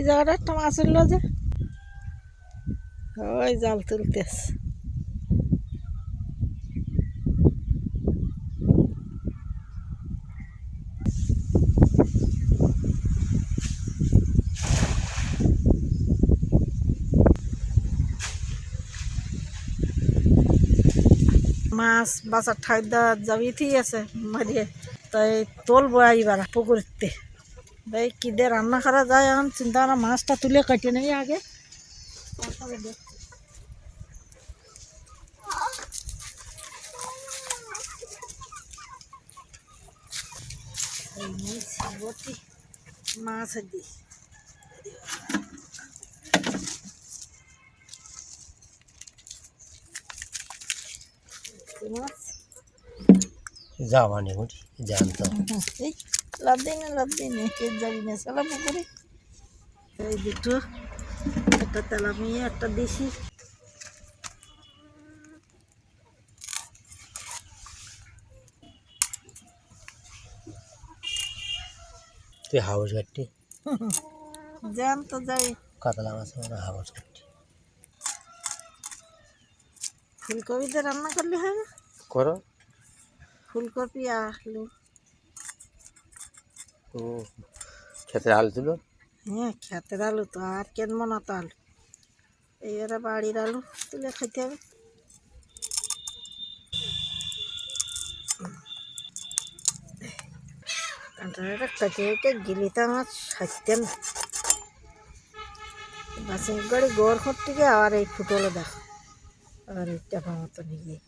ওই জায়গাটা একটা মাছ উঠল যে ওই জাল তুলতেস মাছ বাসার ঠাই দেওয়া যাবি ঠিক আছে, মারিয়ে তাই তোলবো এইবার পুকুরতে। ভাই কি দিয়ে রান্না করা যায় এখন চিন্তা ভাবনা মাছটা তুলে কেটে নেই আগে তারপরে দেখছি। এই নিয়ে শিলবটি মাছ দিই মাছ যাওয়া নেই জানতো এই লাভ দিই না লাভ দিই না কে যাবি না সালা পুকুরে। এই দুটো একটা তেলাপিয়া একটা দেশি। তুই হাউস কাটটি জ্যাম তো যাই। কাতলা মাছ মানে হাউস কাটটি ফুলকপিতে রান্না করলে হয় না? করো। ফুলকপি আলু হুম। খেতে আলু তুলো? হ্যাঁ খেতের আলু তো, আর কেন মনা তো আলু। এইবারে বাড়ির আলু তুলে খেতে হবে। কাঁটাটা কেটে কেটে বাসির গাড়ি থেকে আবার এই ফুটলো দেখো। আর এই টাকা মতো নিয়ে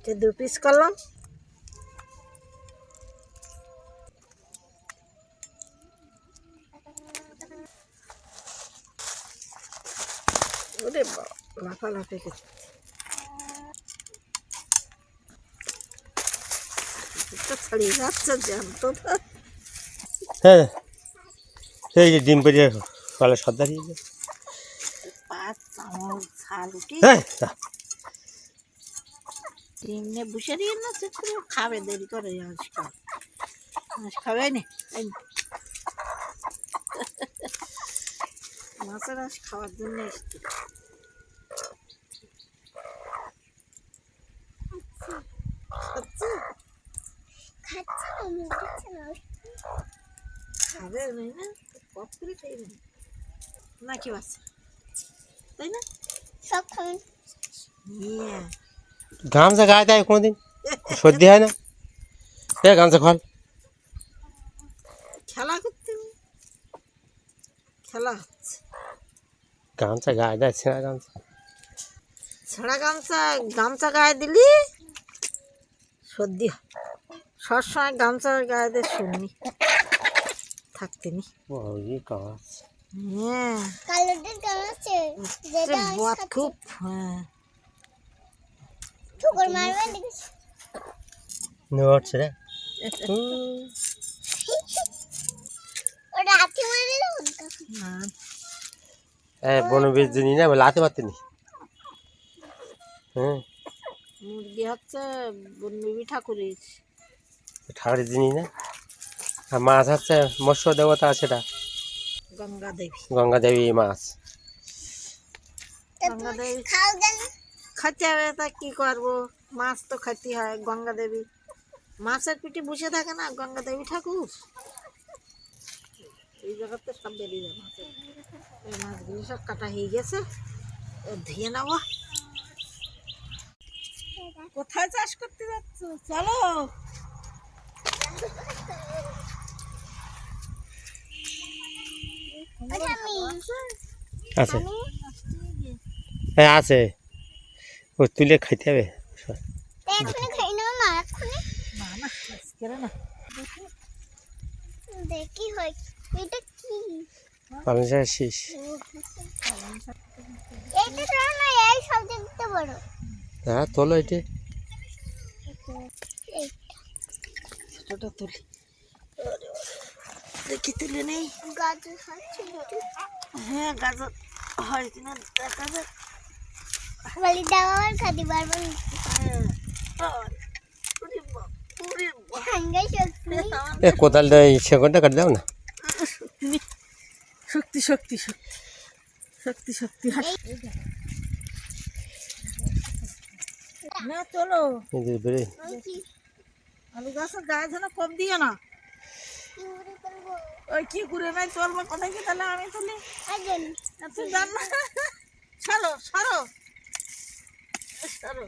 এটা দু পিস করলাম। ওরে লাফালাফি করছে এটা ছাড়িয়ে যাচ্ছে জ্যান্ত হ্যাঁ। এই যে ডিম পেরিয়ে পাঁচ চামচ ঝাল হ্যাঁ যা। ডিম নিয়ে বসে দিয়ে না চেক করে খাবে দেরি করে আজকাল আজ খাবে নি এই নে। মাছের আজ খাওয়ার জন্য এসছি খাবে নাই না কপ করে খাই না নাকি বাস তাই না ইয়ে গামছা গায়ে দেয় কোনোদিন? সর্দি হয় না? এ গামছা খল। খেলা করতে খেলা হচ্ছে। গামছা গায়ে দেয় ছেঁড়া গামছা। ছেঁড়া গামছা গামছা গায়ে দিলি সর্দি হয়। সবসময় গামছা গায়ে দিয়ে শুননি থাকতে নি ও ই হ্যাঁ। খুব হ্যাঁ। নড়ছে রে না। হ্যাঁ, লাতে হ্যাঁ। মুরগি হচ্ছে বনবিবি ঠাকুরের। ঠাকুরের দিনই না। আর মাছ হচ্ছে মৎস্য দেবতা সেটা গঙ্গা দেবী। গঙ্গা দেবী মাছ। গঙ্গা দেবী। খাইতে হবে তা কি করব? মাছ তো খাইতে হয়, গঙ্গা দেবী। মাছের পিঠে বসে থাকে না, গঙ্গা দেবী ঠাকুর? এই জায়গাতে সব বেরিয়ে যাবে এই মাছগুলো সব কাটা হয়ে গেছে ধুয়ে নেব কোথায় চাষ করতে যাচ্ছ? চলো। আছে। আছে। ও তুলে খাইতে হবে। তা খাই নেব মা না না আজকে না। দেখি। হয় এটা কি? পালং শাক শীষ। এইটা ছোট না এই সব দেখতে বড়। হ্যাঁ তোলো এটি। এইটা ছোটটা তুলি। দেখি তুলে নেই। গাজর হ্যাঁ গাজর হয় কিনা দেখা যাক। বলি দাও আর খাদি পারব এ কোদালটা এই শেকড়টা কাটি দাও না। শক্তি শক্তি শক্তি শক্তি শক্তি। না চলো। আলু গাছের গায়ে যেন কম দিও না। ওই কি করে নাই চলবো কোথায় কি তাহলে আমি আর তুই জান না। সরো সরো। সরো।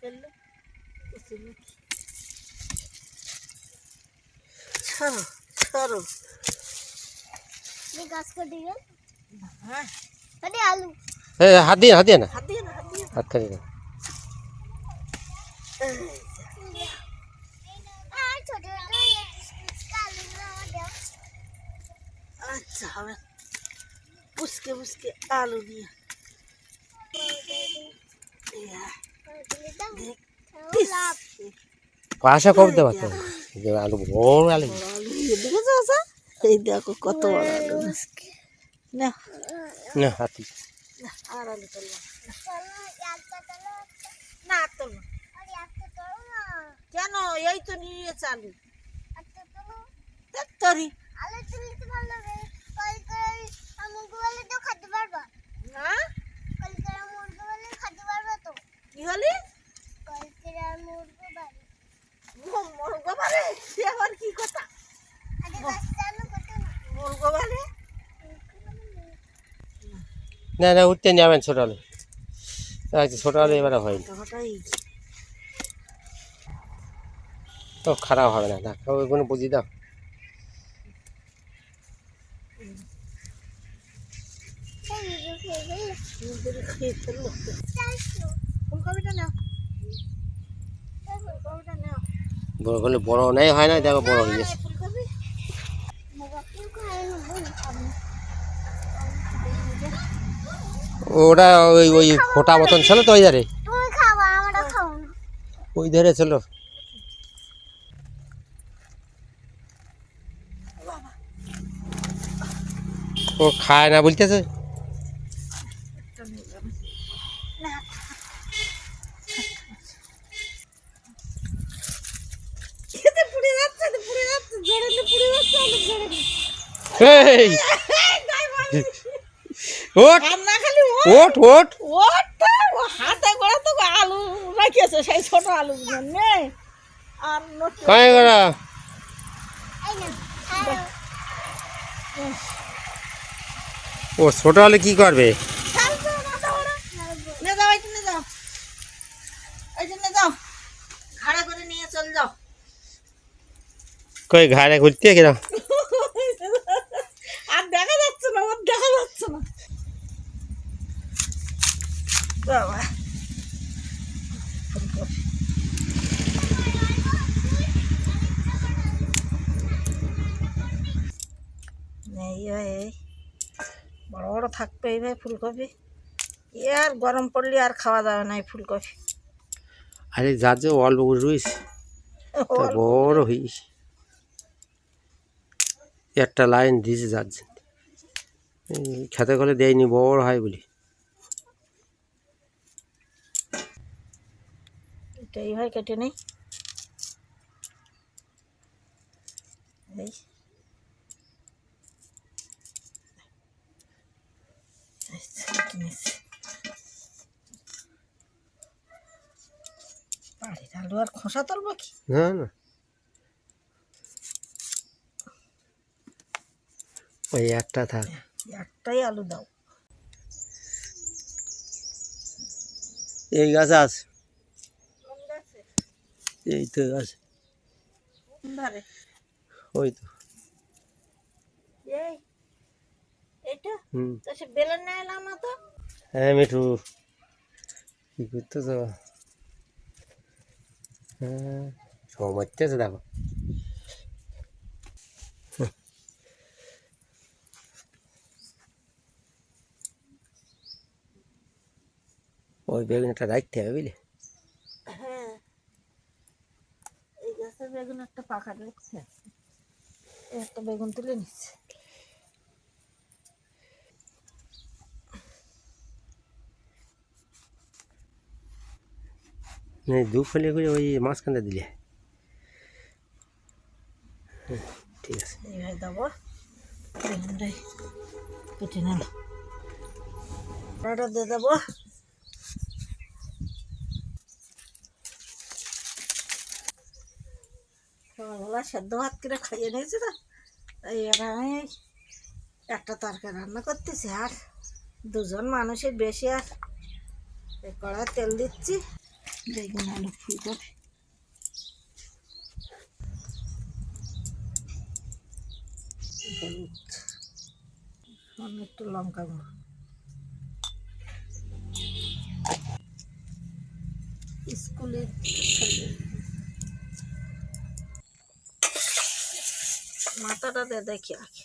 এই, এটা কি করল? বুঝতে পারছি। সরো সরো এই গাছ কেটে গেল হ্যাঁ আরে আলু এ হাত দিয়ে হাত দিয়ে না হাত দিয়ে না হাত দিয়ে না। হাত খালি না আর ছোট ছোট তুলে পাশা কম দেওয়া তো এই আলু বড় আলু। দেখেছ এই দেখো কত বড় আলু। না। না হাতি। না, আর আলু তুললাম চলো একটা চলো না কেন? এই তো একটা চলো তরি আলু ভালো লাগে তো খেতে পারবা। না কলকার মুরগি বলে খেতে পারবা তো কি হলি? মুরগি সে আবার কি কথা? না। মুরগো না না উঠতে যাবেন ছোট আলু আচ্ছা ছোট আলু এবারে হয়নি। তো খারাপ হবে না দেখো ওইগুলো বুঝিয়ে দাও। খেয়ে ফেলল। বড় হলে বড় নেই, হয় না দেখো, বড় হয়ে গেছে। ওটা ওই ওই ফোটা মতন ছিল তো ওই ধারে? ওই ধারে ছিল। ও খায় না বলতেছে একটা নিয়ে যাবে না খেতে পুড়ে যাচ্ছে তো পুড়ে যাচ্ছে জোরে নে পুড়ে যাচ্ছে অনেক জোরে নে। এই। ওট। ওট। ওট ওটা। ও হাতে করে তো আলু রাখিয়েছে সেই ছোট আলু নে। আর কাই করা। ও ছোট হলে কি করবে? নে যাও এই নে যাও। এই নে যাও। ঘাড়ে করে নিয়ে চল যাও। কই ঘাড়ে ঘুরতে কিনা আর দেখা যাচ্ছে না ওর দেখা যাচ্ছে না বাবা। ফুলকপি। এই এই। বড় বড় থাকবে এইভাবে ফুলকপি। এ আর গরম পড়লে আর খাওয়া যাবে না এই ফুলকপি। আরে যার যে অল্প রুইস বড় হইস। একটা লাইন দিয়েছে যাচ্ছে খেতে গেলে দেয়নি বড় হয় বলি। এটা এইভাবে কেটে নেই। এই। বাড়ির আলু আর খোসা তুলবো কি না না। ওই একটা থাক। একটাই আলু দাও। এই গাছ আছে। এই তো গাছ ধারে ওই তো। এই এইটা? হুম। তো সে বেলন না এলাম না তো? হ্যাঁ মিঠু। কি করতেছ হ্যাঁ সমাজতেছে দেখো। ওই বেগুনটা রাখতে হবে বুঝলি হ্যাঁ এই গাছের বেগুন একটা পাকা দেখছে। একটা বেগুন তুলে নিচ্ছে। দু ফলি করে ওই মাঝখানটা দিলে। ঠিক আছে। এইভাবে দেবো। এইখানটায় কেটে নিল ওটা দিয়ে দেবো সকালবেলা সেদ্ধ ভাত করে খাইয়ে নিয়েছি তো। এবার আমি একটা তরকারি রান্না করতেছি আর দুজন মানুষের বেশি আর এই কড়াই তেল দিচ্ছি। বেগুন আলু ফুলকপি হলুদ। একটু লঙ্কা গুঁড়ো। স্কুলে মাথাটা দিয়ে দেখি আগে।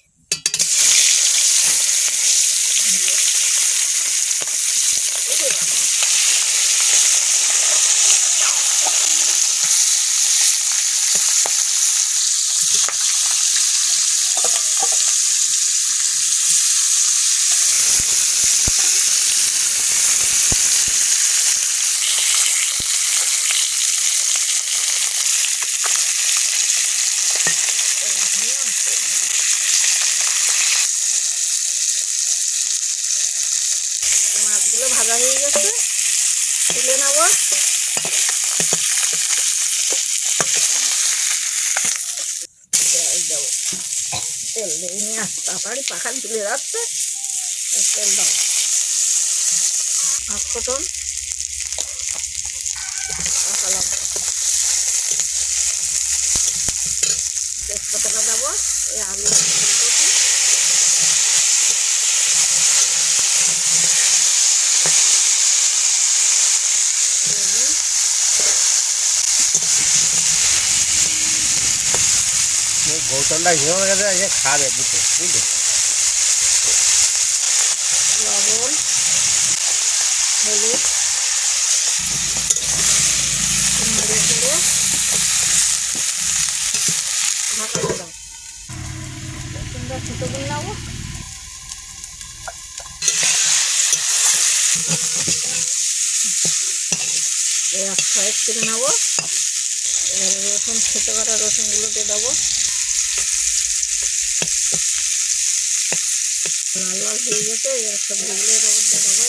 মাছগুলো ভাজা হয়ে গেছে। তুলে নেব। তেল দিয়ে নিয়ে আস, তাড়াতাড়ি পাখান তুলে রাখতে তেল দাও। পাঁচ ফোটন কাঁচা লঙ্কা তেজপাতাটা দেবো এই আলু ফুলকপি বেগুন গৌতমটা হিসেবে গেছে আজকে খাবে বুঝতে বুঝলি? লবণ, হলুদ ছোটো করে নেব এক সাইড করে নেব রসুন, ছোটো কাটা রসুনগুলো দিয়ে দেবো। লাল লাল হয়ে গেছে এবার সবজিগুলো এর মধ্যে দেবো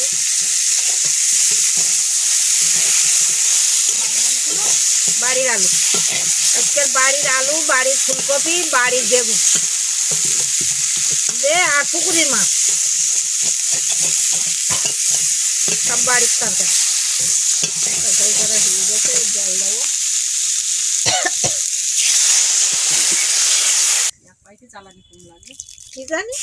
বাড়ির আলু। আজকের বাড়ির আলু, বাড়ির ফুলকপি, বাড়ির বেগুন দে, আর পুকুরির মাছ। সব বাড়ির তরকারি। তরকারি করা হয়ে গেছে জল দেবো কি জানি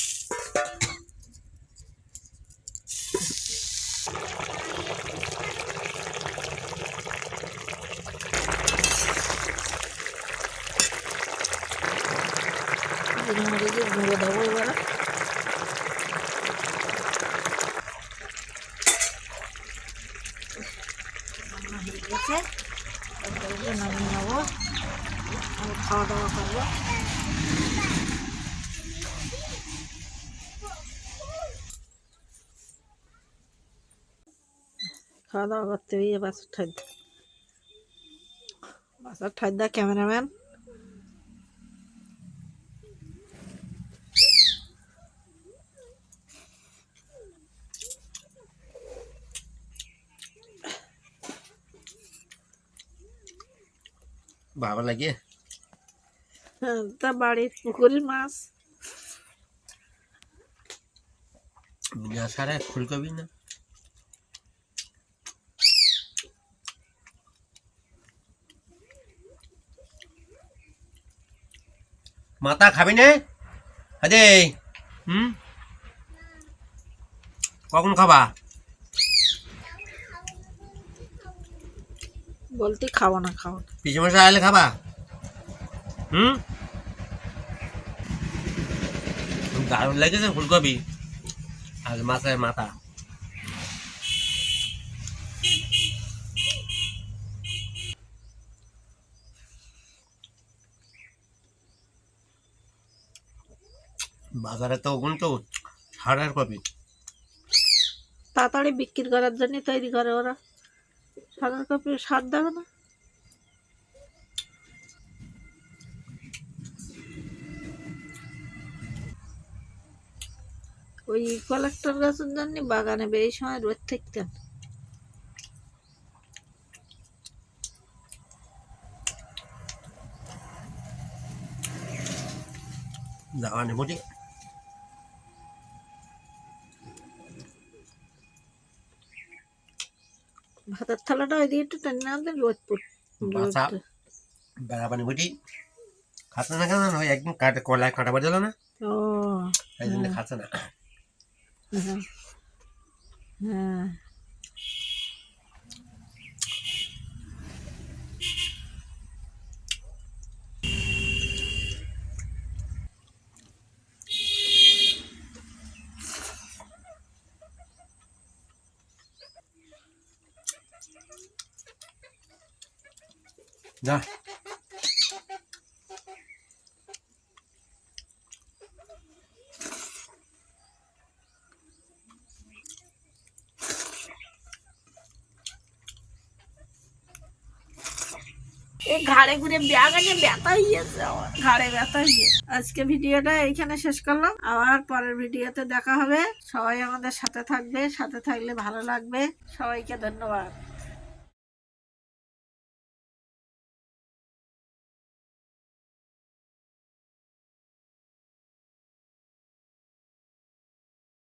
মরিচের গুঁড়ো দেবো এবার রান্না হয়ে গেছে নামিয়ে নেব। আর খাওয়া দাওয়া করব। খাওয়া দাওয়া করতে গিয়ে বাসার ঠাইদা বাসার ঠাইদা ক্যামেরাম্যান। বাবা লাগে তা বাড়ির পুকুরের মাছ। বিনা সারে ফুলকপি না? মাথা খাবি না? আদে হুম? কখন খাবা? বলতে খাব না খাব মশাই আলে খাবা? হুম? দারুণ লেগেছে ফুলকপি। আর মাথায় মাথা। বাজারে তো ওগুলো তো সারের কপি। তাড়াতাড়ি বিক্রি করার জন্য তৈরি করে ওরা। সাদার কপি সার দেবে না। ওই কলেক্টর গাছের জন্য বাগানে এই সময় রোদ থাকতেন যাওয়া নেই ভাতের থালাটা ওই দিকে একটু টেনে না দেন রোদ পড় বাচ্চা বেড়া। পানি বুটি খাচ্ছে না কেন ওই একদম কাটে কলায় কাটা বাজালো না? ও এই জন্য খাচ্ছে না। হ্যাঁ হ্যাঁ। যা। ঘাড়ে ঘুরে আমার, ঘাড়ে ব্যথা হয়ে আজকে ভিডিওটা এইখানে শেষ করলাম। আবার পরের ভিডিওতে দেখা হবে। সবাই আমাদের সাথে থাকবে, সাথে থাকলে ভালো লাগবে। সবাইকে ধন্যবাদ।